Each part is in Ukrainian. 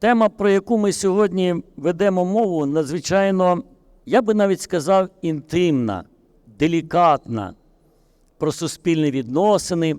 Тема, про яку ми сьогодні ведемо мову, надзвичайно, я би навіть сказав, інтимна, делікатна, про суспільні відносини,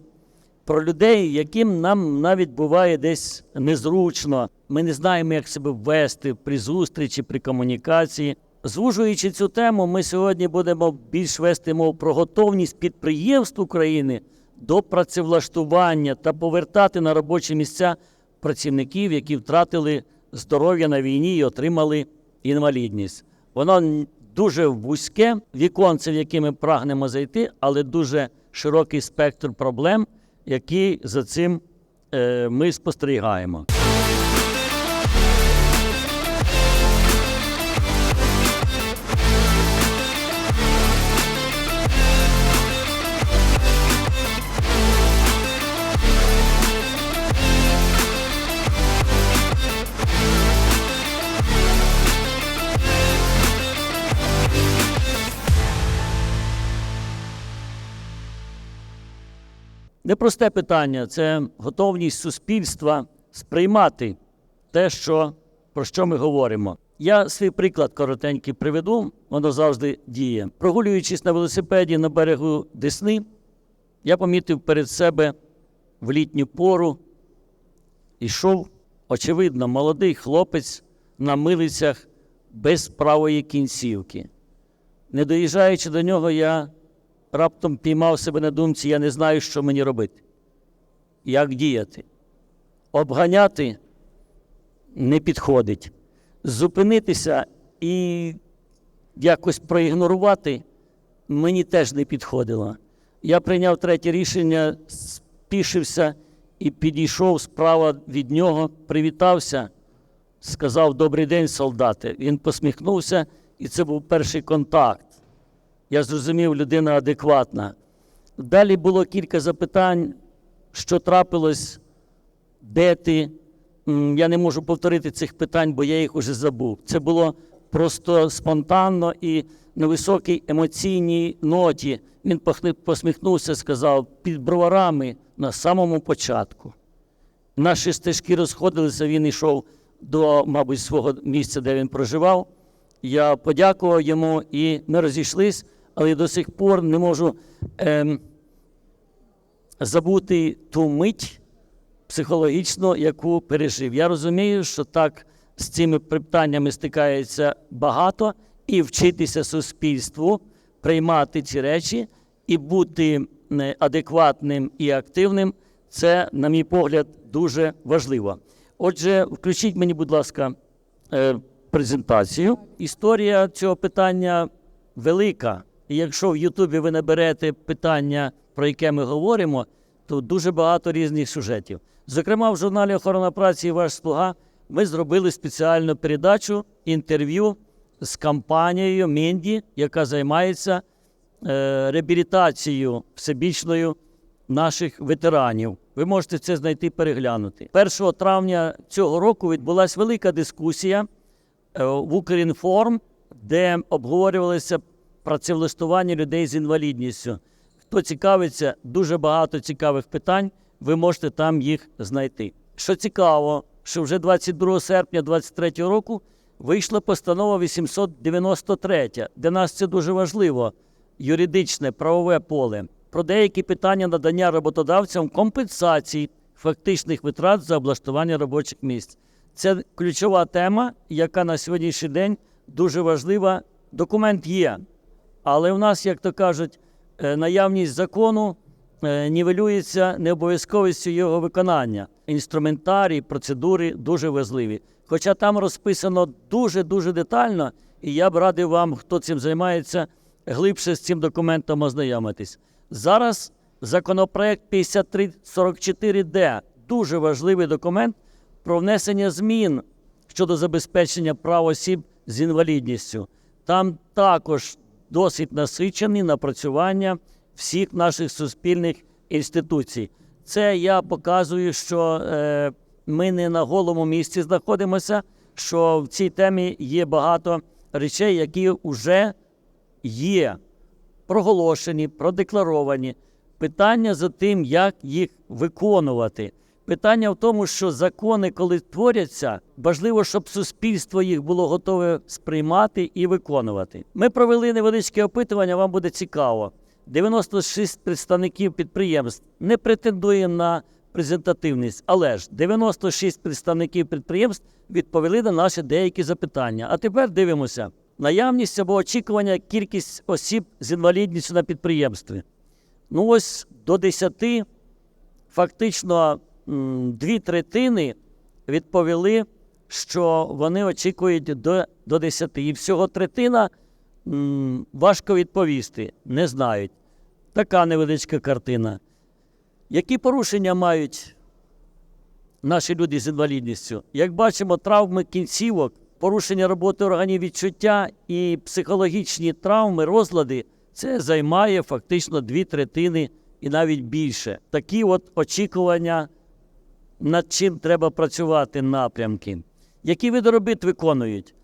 про людей, яким нам навіть буває десь незручно. Ми не знаємо, як себе ввести при зустрічі, при комунікації. Звужуючи цю тему, ми сьогодні будемо більш вести мову про готовність підприємств України до працевлаштування та повертати на робочі місця працівників, які втратили здоров'я на війні і отримали інвалідність. Воно дуже вузьке віконце, в яке ми прагнемо зайти, але дуже широкий спектр проблем, які за цим е, ми спостерігаємо. Непросте питання це готовність суспільства сприймати те, що, про що ми говоримо. Я свій приклад коротенький приведу, воно завжди діє. Прогулюючись на велосипеді на берегу Десни, я помітив перед себе в літню пору йшов, очевидно, молодий хлопець на милицях без правої кінцівки. Не доїжджаючи до нього, я раптом піймав себе на думці, я не знаю, що мені робити. Як діяти? Обганяти не підходить. Зупинитися і якось проігнорувати мені теж не підходило. Я прийняв третє рішення, спішився і підійшов справа від нього, привітався, сказав Добрий день, солдати. Він посміхнувся, і це був перший контакт. Я зрозумів, людина адекватна. Далі було кілька запитань, що трапилось, де ти. Я не можу повторити цих питань, бо я їх уже забув. Це було просто спонтанно і на високій емоційній ноті. Він посміхнувся, сказав, під броварами на самому початку. Наші стежки розходилися, він йшов до, мабуть, свого місця, де він проживав. Я подякував йому і ми розійшлись, але я до сих пор не можу ем, забути ту мить психологічно, яку пережив. Я розумію, що так з цими питаннями стикається багато, і вчитися суспільству приймати ці речі і бути адекватним і активним це, на мій погляд, дуже важливо. Отже, включіть мені, будь ласка, е, презентацію. Історія цього питання велика. І якщо в Ютубі ви наберете питання, про яке ми говоримо, то дуже багато різних сюжетів. Зокрема, в журналі Охорона праці і ваш слуга ми зробили спеціальну передачу інтерв'ю з компанією Мінді, яка займається е, реабілітацією всебічною наших ветеранів. Ви можете це знайти переглянути. 1 травня цього року відбулася велика дискусія е, в Укрінформ, де обговорювалося працевлаштування людей з інвалідністю. Хто цікавиться, дуже багато цікавих питань, ви можете там їх знайти. Що цікаво, що вже 22 серпня 2023 року вийшла постанова 893, для нас це дуже важливо, юридичне правове поле, про деякі питання надання роботодавцям компенсацій фактичних витрат за облаштування робочих місць. Це ключова тема, яка на сьогоднішній день дуже важлива. Документ є, але в нас, як то кажуть, е, наявність закону е, нівелюється необов'язковістю його виконання. Інструментарій, процедури дуже важливі. Хоча там розписано дуже-дуже детально, і я б радив вам, хто цим займається, глибше з цим документом ознайомитись. Зараз законопроект 5344Д дуже важливий документ про внесення змін щодо забезпечення прав осіб з інвалідністю. Там також досить насичені напрацювання всіх наших суспільних інституцій. Це я показую, що е, ми не на голому місці знаходимося, що в цій темі є багато речей, які вже є проголошені, продекларовані. Питання за тим, як їх виконувати. Питання в тому, що закони, коли творяться, важливо, щоб суспільство їх було готове сприймати і виконувати. Ми провели невеличке опитування, вам буде цікаво. 96 представників підприємств не претендує на презентативність, але ж 96 представників підприємств відповіли на наші деякі запитання. А тепер дивимося: наявність або очікування кількість осіб з інвалідністю на підприємстві. Ну ось до 10 фактично дві третини відповіли, що вони очікують до, до 10. І всього третина важко відповісти, не знають. Така невеличка картина. Які порушення мають наші люди з інвалідністю? Як бачимо, травми кінцівок, порушення роботи органів відчуття і психологічні травми, розлади це займає фактично дві третини і навіть більше. Такі от очікування, над чим треба працювати напрямки. Які види робіт виконують?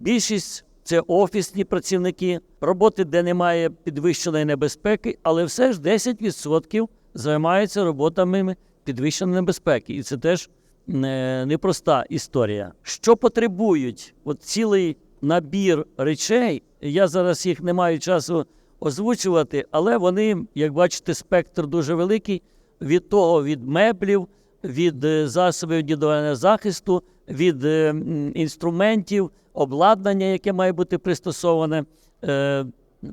Більшість це офісні працівники, роботи, де немає підвищеної небезпеки, але все ж 10% займаються роботами підвищеної небезпеки. І це теж не- непроста історія. Що потребують? От цілий набір речей. Я зараз їх не маю часу озвучувати, але вони, як бачите, спектр дуже великий від того, від меблів, від е, засобів індивідуального захисту, від е, інструментів, обладнання, яке має бути пристосоване. Е,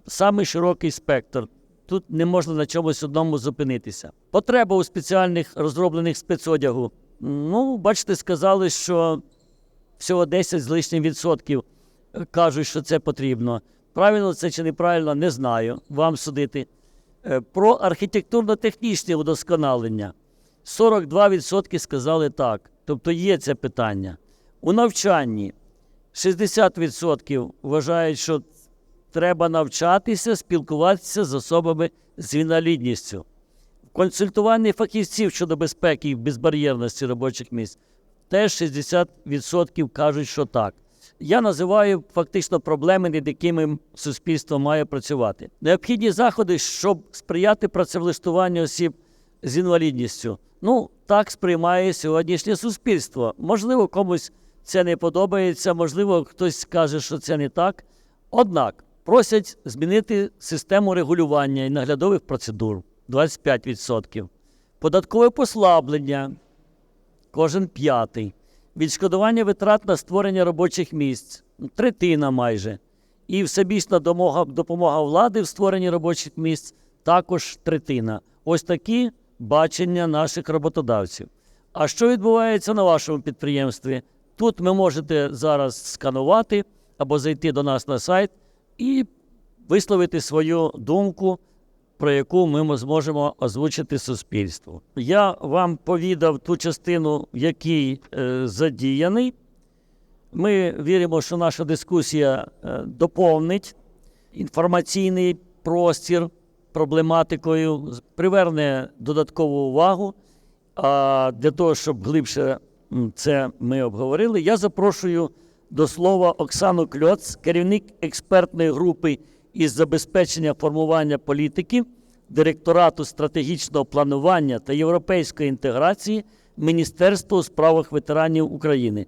Самий широкий спектр. Тут не можна на чомусь одному зупинитися. Потреба у спеціальних розроблених спецодягу. Ну, бачите, сказали, що всього 10 з лишнім відсотків кажуть, що це потрібно. Правильно це чи неправильно, не знаю. Вам судити. Про архітектурно-технічне удосконалення. 42% сказали так. Тобто є це питання. У навчанні 60% вважають, що треба навчатися, спілкуватися з особами з інвалідністю. Консультування фахівців щодо безпеки і безбар'єрності робочих місць теж 60% кажуть, що так. Я називаю фактично проблеми, над якими суспільство має працювати. Необхідні заходи, щоб сприяти працевлаштуванню осіб з інвалідністю. Ну, так сприймає сьогоднішнє суспільство. Можливо, комусь це не подобається, можливо, хтось скаже, що це не так. Однак просять змінити систему регулювання і наглядових процедур 25%. Податкове послаблення кожен п'ятий. Відшкодування витрат на створення робочих місць третина майже. І всебічна допомога влади в створенні робочих місць також третина. Ось такі бачення наших роботодавців. А що відбувається на вашому підприємстві? Тут ви можете зараз сканувати або зайти до нас на сайт і висловити свою думку, про яку ми зможемо озвучити суспільству. Я вам повідав ту частину, в якій е, задіяний. Ми віримо, що наша дискусія е, доповнить інформаційний простір проблематикою, приверне додаткову увагу. А для того, щоб глибше це ми обговорили, я запрошую до слова Оксану Кльоц, керівник експертної групи із забезпечення формування політики, директорату стратегічного планування та європейської інтеграції Міністерства у справах ветеранів України.